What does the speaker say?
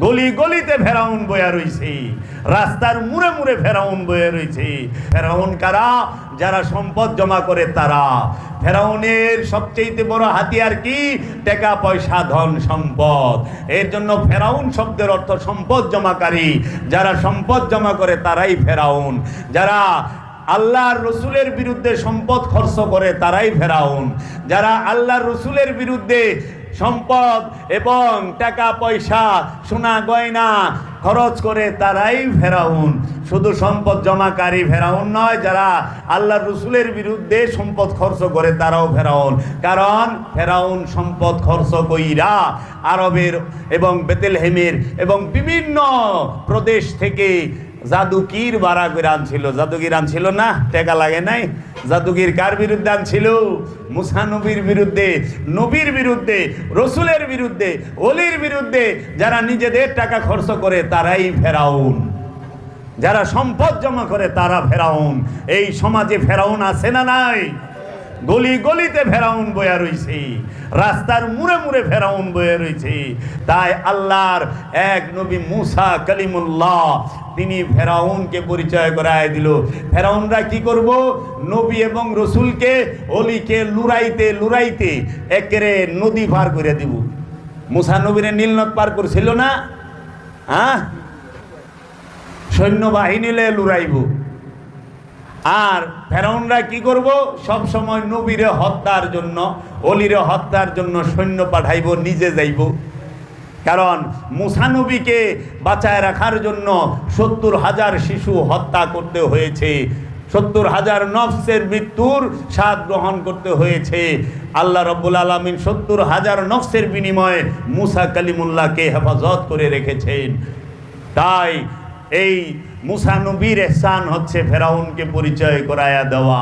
গলি গলিতে ফেরাউন বয়া রইছে। রাস্তার মুড়ে মুড়ে ফেরাউন বয়ে রয়েছে ফেরাউন কারা? যারা সম্পদ জমা করে তারা। ফেরাউনের সবচেয়ে বড় হাতিয়ার কি? টাকা, পয়সা, ধন, সম্পদ। এর জন্য ফেরাউন শব্দের অর্থ সম্পদ জমাকারী। যারা সম্পদ জমা করে তারাই ফেরাউন। যারা আল্লাহর রসুলের বিরুদ্ধে সম্পদ খরচ করে তারাই ফেরাউন। যারা আল্লাহর রসুলের বিরুদ্ধে সম্পদ এবং টাকা পয়সা, সোনা গয়না খরচ করে তারাই ফেরাউন। শুধু সম্পদ জমাকারী ফেরাউন নয়, যারা আল্লাহ রসুলের বিরুদ্ধে সম্পদ খরচ করে তারাও ফেরাউন। কারণ ফেরাউন সম্পদ খরচ কইরা আরবের এবং বেতেলহেমের এবং বিভিন্ন প্রদেশ থেকে জাদুকির বাড়া করে আনছিল জাদুকির আনছিল না? টেকা লাগে নাই? জাদুকির কার বিরুদ্ধে আনছিল মুসা নবীর বিরুদ্ধে নবীর বিরুদ্ধে, রসুলের বিরুদ্ধে অলির বিরুদ্ধে, যারা নিজেদের টাকা খরচ করে তারাই ফেরাউন। যারা সম্পদ জমা করে তারা ফেরাউন। এই সমাজে ফেরাউন আছে না নাই? গলি গলিতে ফেরাউন বয়া রইছে। রাস্তার মুড়ে মুড়ে ফেরাউন বয়ে রয়েছে তাই আল্লাহর এক নবী মুসা কালিমুল্লাহ, তিনি ফেরাউনকে পরিচয় করায় দিল। ফেরাউনরা কি করব? নবী এবং রসুলকে অলিকে লুরাইতে লুরাইতে একেরে নদী পার করে দিব। মুসা নবীরে নীলনদ পার করছিল না? হ্যাঁ সৈন্যবাহিনীলে লুরাইব আর ফেরাউনরা কি করব? সব সময় নবীরে হত্যার জন্য, অলিরে হত্যার জন্য সৈন্য পাঠাইব, নিজে যাইব। কারণ মুসানবীকে বাঁচায় রাখার জন্য সত্তর হাজার শিশু হত্যা করতে হয়েছে। সত্তর হাজার নফসের মৃত্যুর স্বাদ গ্রহণ করতে হয়েছে। আল্লাহ রব্বুল আলমিন সত্তর হাজার নফসের বিনিময়ে মুসা কালিমুল্লাহকে হেফাজত করে রেখেছেন। তাই এই মুসানবীর এহসান হচ্ছে ফেরাউনকে পরিচয় করায়া দেওয়া।